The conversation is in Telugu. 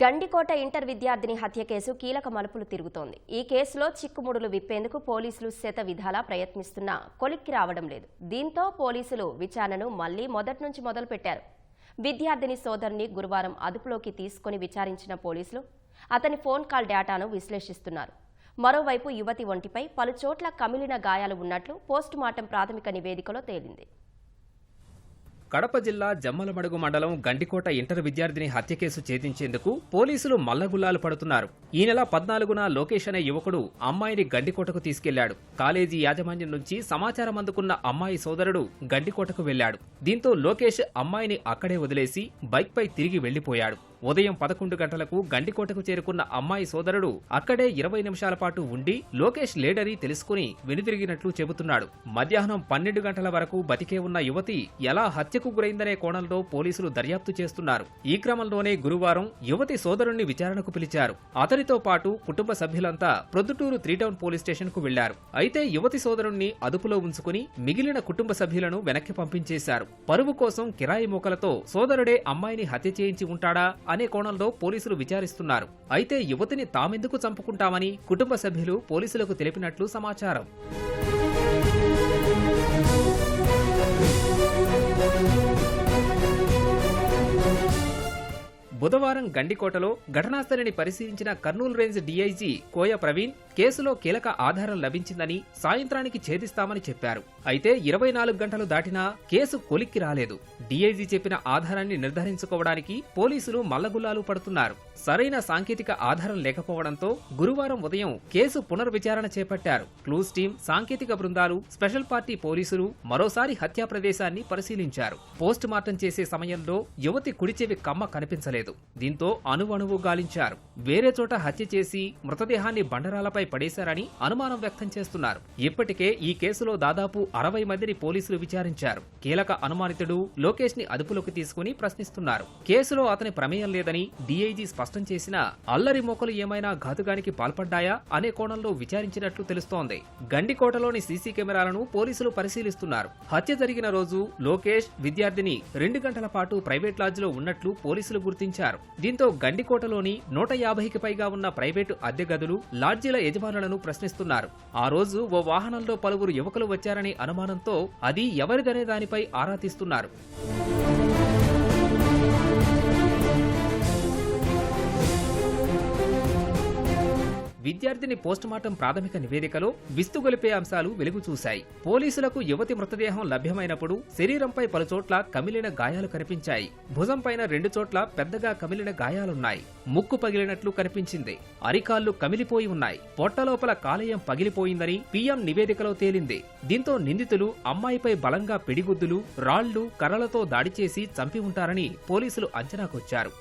గండికోట ఇంటర్ విద్యార్థిని హత్య కేసు కీలక మలుపులు తిరుగుతోంది. ఈ కేసులో చిక్కుముడులు విప్పేందుకు పోలీసులు శత విధాలా ప్రయత్నిస్తున్నా కొలిక్కి రావడం లేదు. దీంతో పోలీసులు విచారణను మళ్ళీ మొదటి నుంచి మొదలుపెట్టారు. విద్యార్థిని సోదరుని గురువారం అదుపులోకి తీసుకుని విచారించిన పోలీసులు అతని ఫోన్ కాల్ డేటాను విశ్లేషిస్తున్నారు. మరోవైపు యువతి ఒంటిపై పలుచోట్ల కమిలిన గాయాలు ఉన్నట్లు పోస్టుమార్టం ప్రాథమిక నివేదికలో తేలింది. కడప జిల్లా జమ్మలమడుగు మండలం గండికోట ఇంటర్ విద్యార్థిని హత్య కేసు ఛేదించేందుకు పోలీసులు మల్లగుల్లాలు పడుతున్నారు. ఈ నెల పద్నాలుగున లోకేష్ అనే యువకుడు అమ్మాయిని గండికోటకు తీసుకెళ్ళాడు. కాలేజీ యాజమాన్యం నుంచి సమాచారం అందుకున్న అమ్మాయి సోదరుడు గండికోటకు వెళ్ళాడు దీంతో లోకేష్ అమ్మాయిని అక్కడే వదిలేసి బైక్పై తిరిగి వెళ్ళిపోయాడు ఉదయం పదకొండు గంటలకు గండికోటకు చేరుకున్న అమ్మాయి సోదరుడు అక్కడే ఇరవై నిమిషాల పాటు ఉండి లోకేష్ లేడని తెలుసుకుని వెనుదిరిగినట్లు చెబుతున్నాడు. మధ్యాహ్నం పన్నెండు గంటల వరకు బతికే ఉన్న యువతి ఎలా హత్యకు గురైందనే కోణంలో పోలీసులు దర్యాప్తు చేస్తున్నారు. ఈ క్రమంలోనే గురువారం యువతి సోదరుణ్ణి విచారణకు పిలిచారు. అతనితో పాటు కుటుంబ సభ్యులంతా ప్రొద్దుటూరు త్రీ టౌన్ పోలీస్ స్టేషన్కు వెళ్ళారు అయితే యువతి సోదరుణ్ణి అదుపులో ఉంచుకుని మిగిలిన కుటుంబ సభ్యులను వెనక్కి పంపించేశారు. పరువు కోసం కిరాయి మూకలతో సోదరుడే అమ్మాయిని హత్య చేయించి ఉంటాడా? అనే కోణంలో పోలీసులు విచారిస్తున్నారు. అయితే యువతిని తామెందుకు చంపుకుంటామని కుటుంబ సభ్యులు పోలీసులకు తెలిపినట్లు సమాచారం. బుధవారం గండికోటలో ఘటనాస్థలిని పరిశీలించిన కర్నూలు రేంజ్ డీఐజీ కోయ ప్రవీణ్ కేసులో కీలక ఆధారం లభించిందని సాయంత్రానికి ఛేదిస్తామని చెప్పారు. అయితే ఇరవై నాలుగు గంటలు దాటినా కేసు కొలిక్కి రాలేదు. డీఐజీ చెప్పిన ఆధారాన్ని నిర్ధారించుకోవడానికి పోలీసులు మల్లగుల్లాలు పడుతున్నారు. సరైన సాంకేతిక ఆధారం లేకపోవడంతో గురువారం ఉదయం కేసు పునర్విచారణ చేపట్టారు. క్లూస్ టీం సాంకేతిక బృందాలు స్పెషల్ పార్టీ పోలీసులు మరోసారి హత్యా ప్రదేశాన్ని పరిశీలించారు. పోస్ట్ మార్టం చేసే సమయంలో యువతి కుడిచెవి కమ్మ కనిపించలేదు. దీంతో అణువణువు గాలించారు. వేరే చోట హత్య చేసి మృతదేహాన్ని బండరాలపై పడేశారని అనుమానం వ్యక్తం చేస్తున్నారు. ఇప్పటికే ఈ కేసులో దాదాపు అరవై మందిని పోలీసులు విచారించారు. కీలక అనుమానితుడు లోకేష్ని అదుపులోకి తీసుకుని ప్రశ్నిస్తున్నారు. కేసులో అతని ప్రమేయం లేదని డీఐజీ స్పష్టం చేసినా అల్లరి మోకలు ఏమైనా ఘాతుగానికి పాల్పడ్డాయా అనే కోణంలో విచారించినట్లు తెలుస్తోంది. గండికోటలోని సీసీ కెమెరాలను పోలీసులు పరిశీలిస్తున్నారు. హత్య జరిగిన రోజు లోకేష్ విద్యార్థిని రెండు గంటల పాటు ప్రైవేట్ లాడ్జిలో ఉన్నట్లు పోలీసులు గుర్తించారు. దీంతో గండికోటలోని నూట యాభైకి పైగా ఉన్న ప్రైవేటు అద్దె గదులు లాడ్జీల యజమానులను ప్రశ్నిస్తున్నారు. ఆ రోజు ఓ వాహనంలో పలువురు యువకులు వచ్చారనే అనుమానంతో అది ఎవరిదనే దానిపై ఆరా తీస్తున్నారు. విద్యార్థిని పోస్టుమార్టం ప్రాథమిక నివేదికలో విస్తుగొలిపే అంశాలు వెలుగు చూశాయి పోలీసులకు యువతి మృతదేహం లభ్యమైనప్పుడు శరీరంపై పలుచోట్ల కమిలిన గాయాలు కనిపించాయి. భుజంపైన రెండు చోట్ల పెద్దగా కమిలిన గాయాలున్నాయి. ముక్కు పగిలినట్లు కనిపించింది. అరికాళ్ళు కమిలిపోయి ఉన్నాయి. పొట్టలోపల కాలేయం పగిలిపోయిందని పీఎం నివేదికలో తేలింది. దీంతో నిందితులు అమ్మాయిపై బలంగా పిడిగుద్దులు రాళ్ళు కర్రలతో దాడి చేసి చంపి ఉంటారని పోలీసులు అంచనాకొచ్చారు.